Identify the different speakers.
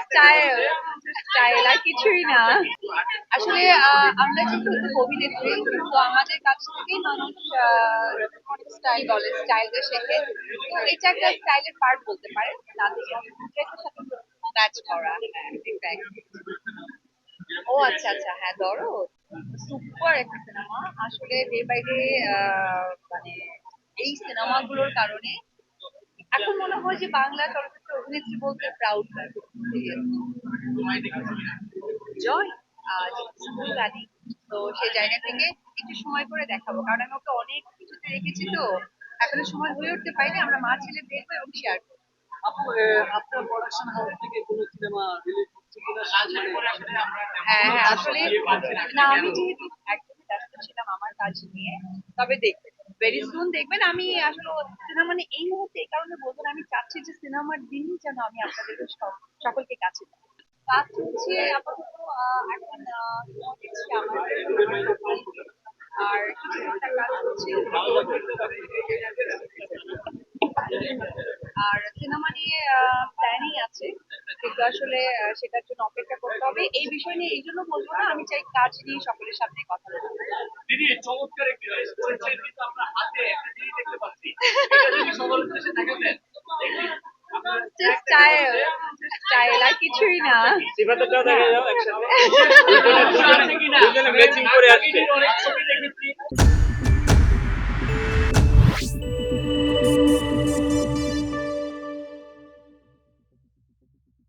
Speaker 1: Style style আর কিছুই না। আসলে আমরা যেহেতু অভিনেত্রী, তো আমাদের কাছ থেকেই মানুষ স্টাইল বলে শেখে। এটা একটা স্টাইলের পার্ট বলতে পারে ম্যাচ করা হ্যাঁ ও আচ্ছা আচ্ছা হ্যাঁ ধরো সুপার একটা সিনেমা আসলে ডে বাই ডে মানে এই সিনেমাগুলোর কারণে এখন মনে হয় যে বাংলা চলচ্চিত্র অভিনেত্রী বলতে প্রাউড লাগে জয় তো সেই জায়গা থেকে একটু সময় করে দেখাবো কারণ আমি ওকে অনেক কিছুতে রেখেছি তো। এখনও সময় হয়ে উঠতে পারিনি আমরা মা ছেলে দেখব এবং শেয়ার করব।
Speaker 2: আপনার প্রোডাকশন হাউস থেকে কোনো সিনেমা রিলিজ হচ্ছে কিনা
Speaker 1: হ্যাঁ হ্যাঁ আসলে না আমি যেহেতু একদমই ব্যস্ত ছিলাম আমার কাজ নিয়ে তবে দেখবেন। ভেরি সুন দেখবেন আমি আসলে সিনেমা মানে এই মুহূর্তে এই কারণে বলব আমি চাচ্ছি যে সিনেমার দিনই যেন আমি আপনাদের সকলকে কাছে কাজ চলছে আপাতত এখন আর হচ্ছে। আর সিনেমা নিয়ে প্ল্যানিং আছে, কিন্তু আসলে সেটার জন্য অপেক্ষা করতে হবে। এই বিষয় নিয়ে এই জন্য বলব না, আমি চাই কাজ নিয়ে সকলের সামনে কথা বলব
Speaker 3: চমৎকার একটি
Speaker 1: কিছুই না।
Speaker 4: সিফাতটাও দেখা যাও একসাথে।
Speaker 3: আছে
Speaker 4: দুজনে matching করে আসছে।